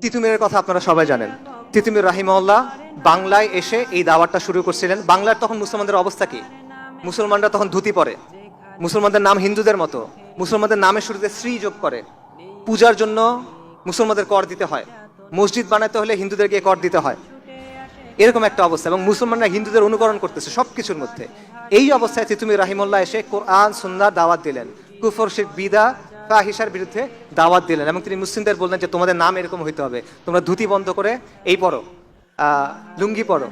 তিতুমিরের কথা আপনারা সবাই জানেন। তিতুমির রাহিমউল্লাহ বাংলায় এসে এই দাওয়াতটা শুরু করছিলেন। বাংলার তখন মুসলমানদের অবস্থা কি? মুসলমানরা তখন ধুতি পরে। মুসলমানদের নাম হিন্দুদের মতো। মুসলমানদের নামের শুরুতে শ্রী যোগ করে। পূজার জন্য মুসলমানদের কর দিতে হয়। মসজিদ বানাতে হলে হিন্দুদেরকে কর দিতে হয়। এরকম একটা অবস্থা এবং মুসলমানরা হিন্দুদের অনুকরণ করতেছে সব কিছুর মধ্যে। এই অবস্থায় তিতুমির রাহিমুল্লাহ এসে কোরআন সুন্নার দাওয়াত দিলেন। কুফর শিখ বিদা ফাহিসার বিরুদ্ধে দাওয়াত দিলেন এবং তিনি মুসলিমদের বললেন যে তোমাদের নাম এরকম হইতে হবে, তোমরা ধুতি বন্ধ করে এই পড়ো লুঙ্গি পড়ো।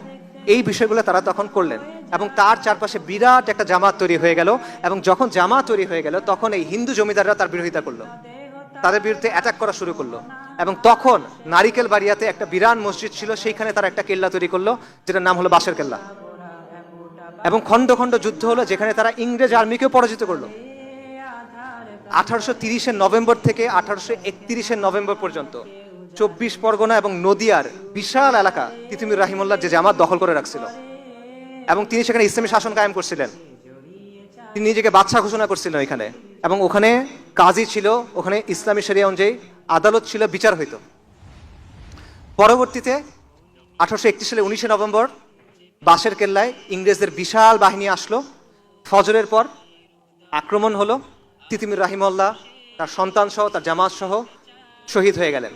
এই বিষয়গুলো তারা তখন করলেন এবং তার চারপাশে বিরাট একটা জামাত তৈরি হয়ে গেল এবং যখন জামাত তৈরি হয়ে গেল তখন এই হিন্দু জমিদাররা তার বিরোধিতা করল, তাদের বিরুদ্ধে অ্যাটাক করা শুরু করল এবং তখন নারিকেল বাড়িয়াতে একটা বিরান মসজিদ ছিল, সেইখানে তারা একটা কেল্লা তৈরি করল, যেটার নাম হলো বাসের কেল্লা। এবং খণ্ড খণ্ড যুদ্ধ হলো, যেখানে তারা ইংরেজ আর্মিকেও পরাজিত করল। আঠারোশো তিরিশের নভেম্বর থেকে আঠারোশো একত্রিশের নভেম্বর পর্যন্ত চব্বিশ পরগনা এবং নদিয়ার বিশাল এলাকা তিতুমির রাহিমুল্লাহ যে জামাত দখল করে রাখছিল। এবং তিনি সেখানে ইসলামী শাসন কায়েম করছিলেন। তিনি নিজেকে বাদশাহ ঘোষণা করছিলেন এখানে। এবং ওখানে কাজী ছিল, ওখানে ইসলামী শরিয়া অনুযায়ী আদালত ছিল, বিচার হইত। পরবর্তীতে আঠারোশো একত্রিশ সালে উনিশে নভেম্বর বাসের কেল্লায় ইংরেজদের বিশাল বাহিনী আসলো। ফজরের পর আক্রমণ হলো। তিতিমির রাহিমল্লা তার সন্তান সহ, তার জামাত সহ শহীদ হয়ে গেলেন।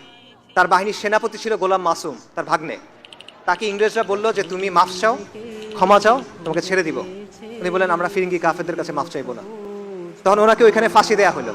তার বাহিনীর সেনাপতি ছিল গোলাম মাসুম, তার ভাগ্নে। তাকে ইংরেজরা বলল যে, তুমি মাফ চাও, ক্ষমা চাও, তোমাকে ছেড়ে দিব। উনি বললেন, আমরা ফিরিঙ্গি কাফেদের কাছে মাফ চাইব না। তখন ওনাকে ওইখানে ফাঁসি দেয়া হলো।